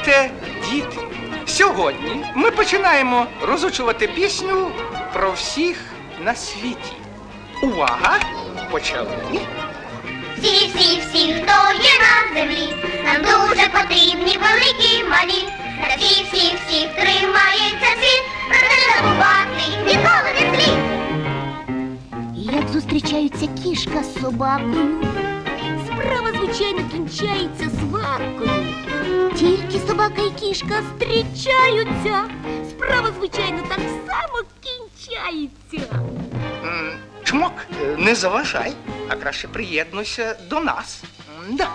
Здрастуйте, діти! Сьогодні ми починаємо розучувати пісню про всіх на світі. Увага! Почали! Всі, всі, всі, хто є на землі, нам дуже потрібні великі малі. На всі, всі, всі тримається світ, про це забувати ніколи не слід. Як зустрічаються кішка з собакою? Справа, звичайно, кінчається сваркою. Тільки собака і кішка зустрічаються. Справа, звичайно, так само кінчається. М, Чмок, е, не заважай, а краще приєднуйся до нас. Да.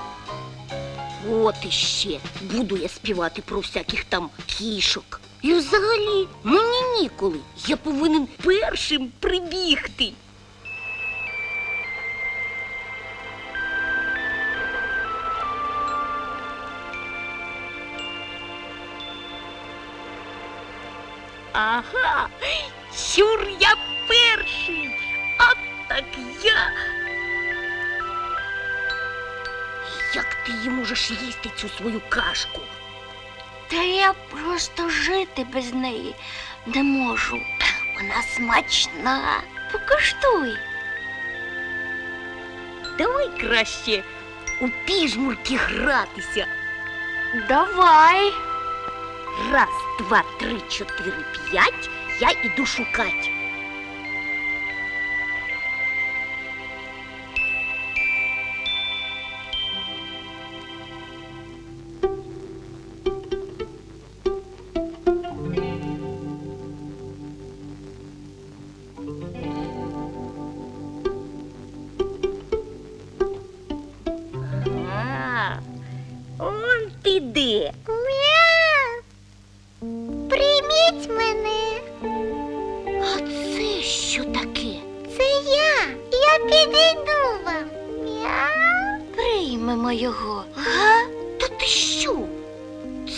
От іще буду я співати про всяких там кішок. І взагалі мені ніколи. Я повинен першим прибігти. Ага, сюр я перший. От так я. Як ти її можеш їсти цю свою кашку? Та я просто жити без неї не можу. Вона смачна. Покуштуй. Давай краще у піжмурки гратися. Давай. Раз, два, три, чотири, п'ять. Я іду шукать. Я вам. Мяу. Приймемо його. Га? Та ти що?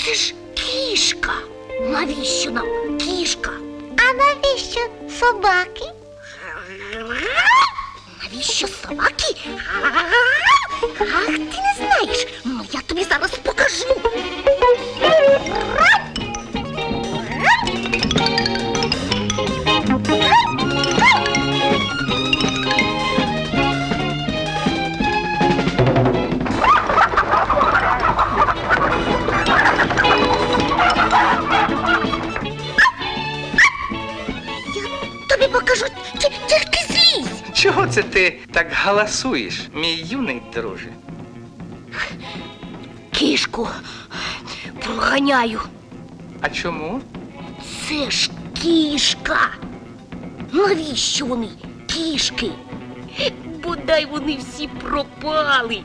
Це ж кішка. Навіщо нам кішка? А навіщо собаки? Навіщо собаки? Ах, ти не знаєш. Ну я тобі зараз покажу. Це ти так галасуєш, мій юний друже? Кішку проганяю. А чому? Це ж кішка. Навіщо вони кішки? Бодай вони всі пропали.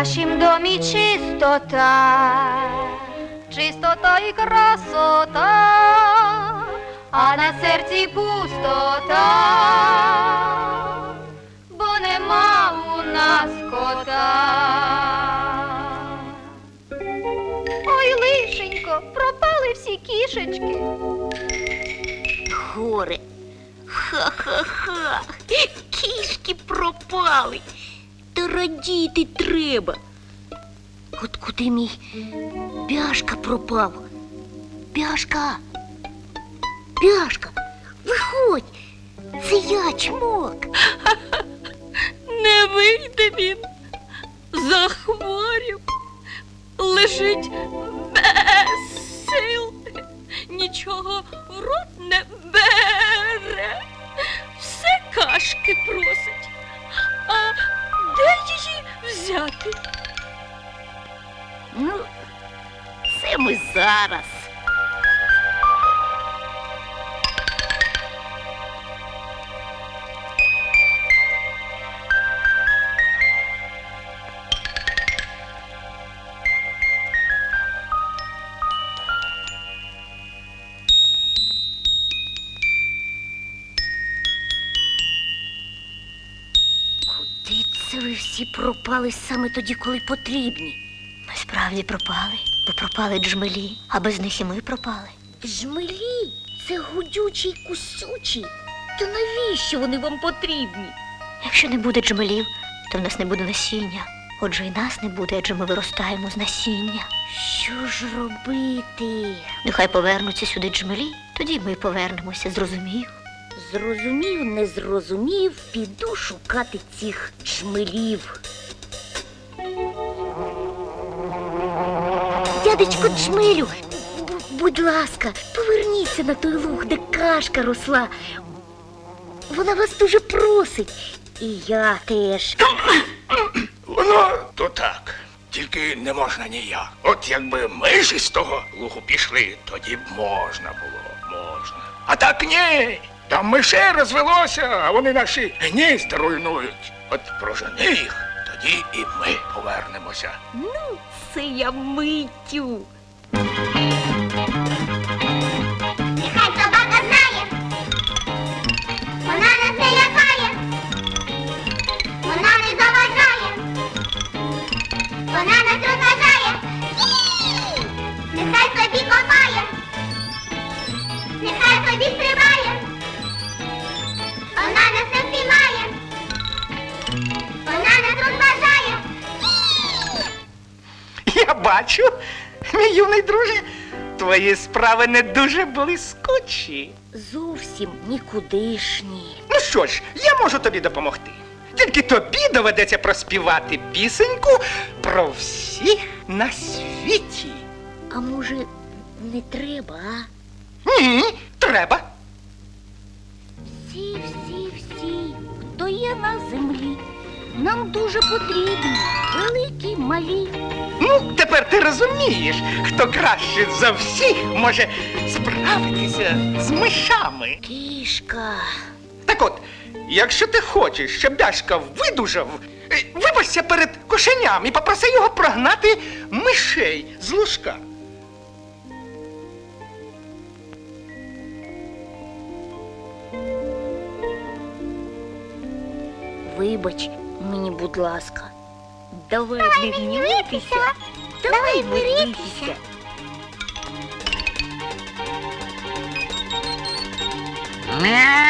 Нашім домі чистота, чистота і красота, а на серці пустота, бо нема у нас кота. Ой, лишенько, пропали всі кішечки. Горе. Ха-ха-ха. Кішки пропали. Та радіти треба. От куди мій пяшка пропав? Пяшка. Пяшка, виходь. Це я чмок. Не вийде він. Захворів. Лежить без сил. Нічого в рот не бере. Все кашки просить. А де її взяти? Ну, це ми зараз. всі пропали саме тоді, коли потрібні. Ми справді пропали, бо пропали джмелі, а без них і ми пропали. Жмелі це гудючі й кусючі. То навіщо вони вам потрібні? Якщо не буде джмелів, то в нас не буде насіння. Отже, і нас не буде, адже ми виростаємо з насіння. Що ж робити? Нехай повернуться сюди джмелі, тоді ми повернемося, зрозумів. Зрозумів, не зрозумів, піду шукати цих джмелів. Дядечко Джмелю, б- будь ласка, поверніться на той луг, де кашка росла. Вона вас дуже просить. І я теж. Воно то так. Тільки не можна ніяк. От якби ми ж із того лугу пішли, тоді б можна було, можна. А так ні. Там мишей розвелося, а вони наші гнізда руйнують. От прожени їх, тоді і ми повернемося. Ну, це я миттю. Нехай собака знає, вона нас не лякає, вона не заважає, вона нас розважає. Нехай собі копає, нехай собі стрибає, Я бачу, мій юний друже, твої справи не дуже блискучі. Зовсім нікудишні. Ну що ж, я можу тобі допомогти. Тільки тобі доведеться проспівати пісеньку про всіх на світі. А може, не треба, а? Ні, треба. Всі, всі, всі, хто є на землі, нам дуже потрібні, великі, малі. Ну, тепер ти розумієш, хто краще за всіх може справитися з мишами. Кішка. Так от, якщо ти хочеш, щоб Дашка видужав, е, вибачся перед кошеням і попроси його прогнати мишей з лужка. Вибач мені, будь ласка. Давай, гнівитися. Давай миритися. Не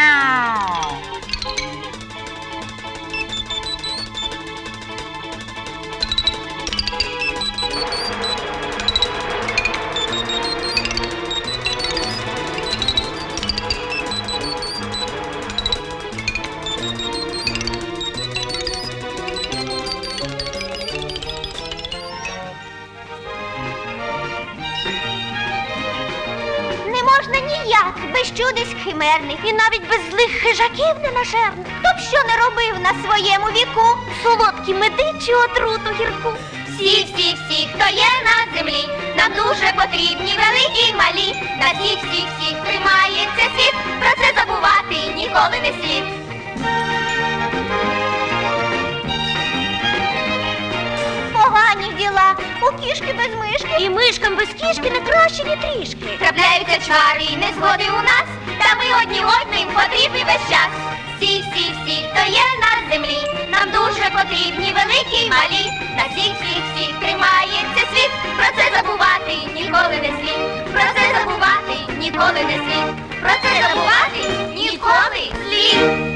можна ніяк, без чудись химерних і навіть без злих хижаків ненажерних. Хто б що не робив на своєму віку, солодкі меди чи отруту гірку. Всі, всі, всі, хто є на землі, нам дуже потрібні великі й малі. На всіх, всіх, всіх тримається світ, про це забувати ніколи не слід. У кішки без мишки. І мишкам без кішки не краще, ні трішки. Трапляються чвари і незгоди у нас, та ми одні одним потрібні весь час. Всі, всі, всі, хто є на землі, нам дуже потрібні великі й малі. На всіх, всіх, всіх тримається світ, про це забувати ніколи не слід. Про це забувати ніколи не слід. Про це забувати ніколи слід.